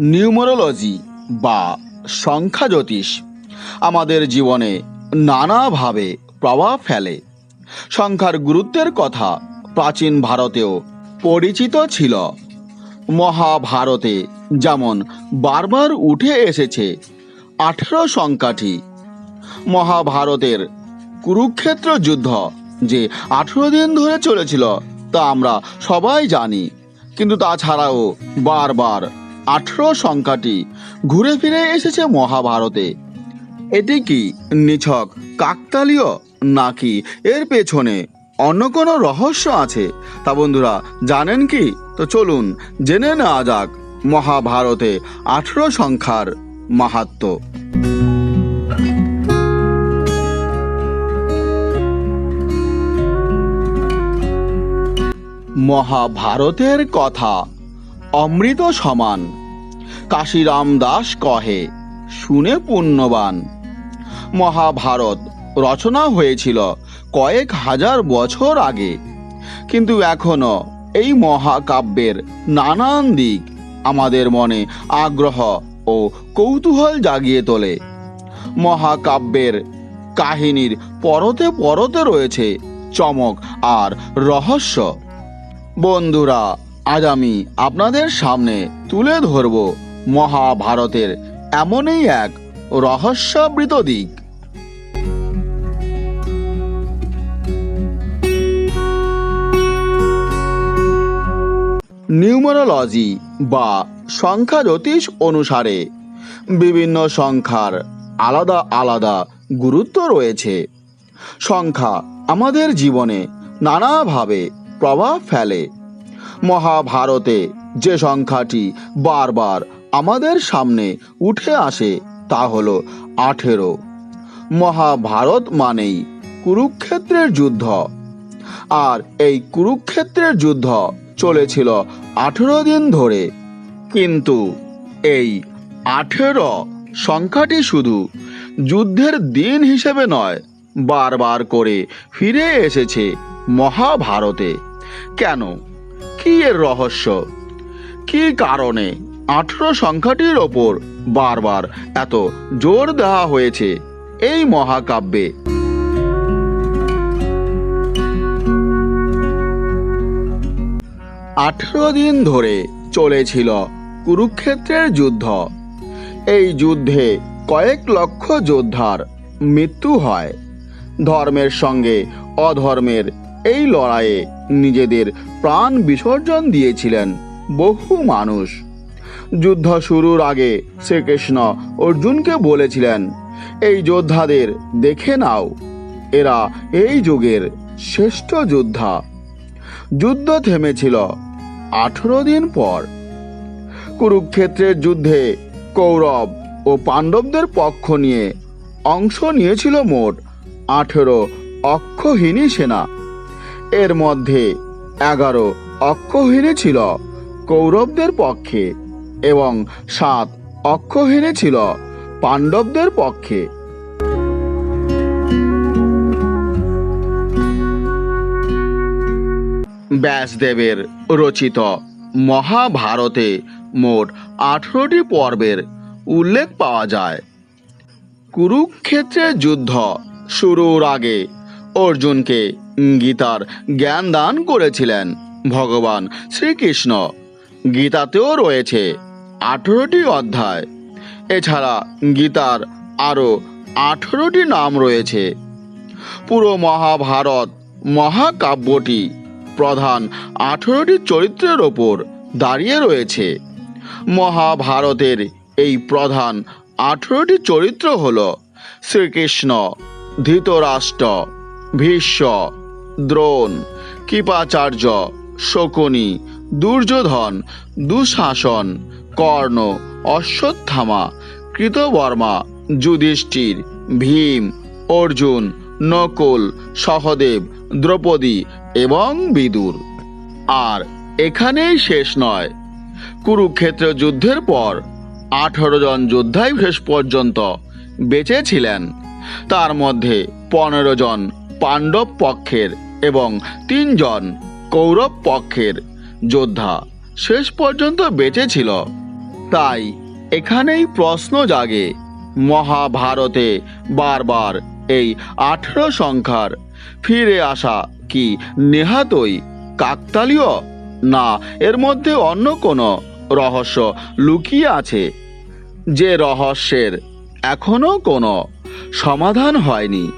Numerology বা সংখ্যা জ্যোতিষ আমাদের জীবনে নানাভাবে প্রভাব ফেলে। সংখ্যার গুরুত্বের কথা প্রাচীন ভারতেও পরিচিত ছিল। মহাভারতে যেমন বারবার উঠে এসেছে আঠেরো সংখ্যাটি, মহাভারতের কুরুক্ষেত্র যুদ্ধ যে আঠেরো দিন ধরে চলেছিল তা আমরা সবাই জানি। কিন্তু তাছাড়াও বারবার আঠেরো সংখ্যাটি ঘুরে ফিরে এসেছে মহাভারতে। এটি কি নিছক কাকতালীয় নাকি এর পেছনে অন্য কোনো রহস্য আছে? তা বন্ধুরা, জানেন কি? তো চলুন জেনে নেওয়া যাক মহাভারতে আঠেরো সংখ্যার মাহাত্ম্য মহাভারতের কথা, অমৃত সমান। কাশিরাম দাস কহে, শুনে পুণ্যবান। মহাভারত রচনা হয়েছিল কয়েক হাজার বছর আগে। কিন্তু এখনও এই মহাকাব্যের নানান দিক আমাদের মনে আগ্রহ ও কৌতূহল জাগিয়ে তোলে। মহাকাব্যের কাহিনীর পরতে পরতে রয়েছে চমক আর রহস্য। বন্ধুরা, আজ আমি আপনাদের সামনে তুলে ধরব মহাভারতের এমনই এক রহস্যাবৃত দিক। নিউমারোলজি বা সংখ্যা জ্যোতিষ অনুসারে বিভিন্ন সংখ্যার আলাদা আলাদা গুরুত্ব রয়েছে। সংখ্যা আমাদের জীবনে নানাভাবে প্রভাব ফেলে। মহাভারতে যে সংখ্যাটি বারবার আমাদের সামনে উঠে আসে তা হলো আঠেরো। মহাভারত মানেই কুরুক্ষেত্রের যুদ্ধ। আর এই কুরুক্ষেত্রের যুদ্ধ চলেছিল আঠেরো দিন ধরে। কিন্তু এই আঠেরো সংখ্যাটি শুধু যুদ্ধের দিন হিসেবে নয়, বারবার করে ফিরে এসেছে মহাভারতে। কেন? কি এর রহস্য? কি কারণে? আঠেরো সংখ্যাটির ওপর বারবার এত জোর দেওয়া হয়েছে এই মহাকাব্যে। আঠেরো দিন ধরে চলেছিল কুরুক্ষেত্রের যুদ্ধ। এই যুদ্ধে কয়েক লক্ষ যোদ্ধার মৃত্যু হয়। ধর্মের সঙ্গে অধর্মের এই লড়াইয়ে নিজেদের প্রাণ বিসর্জন দিয়েছিলেন বহু মানুষ। যুদ্ধ শুরুর আগে শ্রীকৃষ্ণ অর্জুনকে বলেছিলেন, এই যোদ্ধাদের দেখে নাও, এরা এই যুগের শ্রেষ্ঠ যোদ্ধা। যুদ্ধ থেমেছিল আঠেরো দিন পর। কুরুক্ষেত্রের যুদ্ধে কৌরব ও পাণ্ডবদের পক্ষ নিয়ে অংশ নিয়েছিল মোট আঠেরো অক্ষহীনী সেনা। এর মধ্যে এগারো অক্ষহীনী ছিল কৌরবদের পক্ষে। এবং সাত অক্ষহীনী ছিল পাণ্ডবদের পক্ষে। ব্যাসদেবের রচিত মহাভারতে মোট আঠেরোটি পর্বের উল্লেখ পাওয়া যায়। কুরুক্ষেত্রের যুদ্ধ শুরুর আগে অর্জুনকে গীতার জ্ঞান দান করেছিলেন ভগবান শ্রীকৃষ্ণ। গীতাতেও রয়েছে আঠেরোটি অধ্যায়। এছাড়া গীতার আরও আঠেরোটি নাম রয়েছে। পুরো মহাভারত মহাকাব্যটি প্রধান আঠেরোটি চরিত্রের ওপর দাঁড়িয়ে রয়েছে। মহাভারতের এই প্রধান আঠেরোটি চরিত্র হল শ্রীকৃষ্ণ, ধৃতরাষ্ট্র, ভীষ্ম, দ্রোণ, কৃপাচার্য, শকুনি, দুর্যোধন, দুঃশাসন কর্ণ, অশ্বত্থামা, কৃতবর্মা, যুধিষ্ঠির, ভীম, অর্জুন, নকুল, সহদেব, দ্রৌপদী এবং বিদুর। আর এখানেই শেষ নয়। কুরুক্ষেত্র যুদ্ধের পর আঠারো জন যোদ্ধাই শেষ পর্যন্ত বেঁচে ছিলেন তার মধ্যে পনেরো জন পাণ্ডব পক্ষের এবং তিনজন কৌরব পক্ষের যোদ্ধা শেষ পর্যন্ত বেঁচে ছিল। তাই এখানেই প্রশ্ন জাগে। মহাভারতে বারবার এই আঠেরো সংখ্যার ফিরে আসা কি নেহাতই কাকতালীয়? না, এর মধ্যে অন্য কোনো রহস্য লুকিয়ে আছে? যে রহস্যের এখনও কোনো সমাধান হয়নি।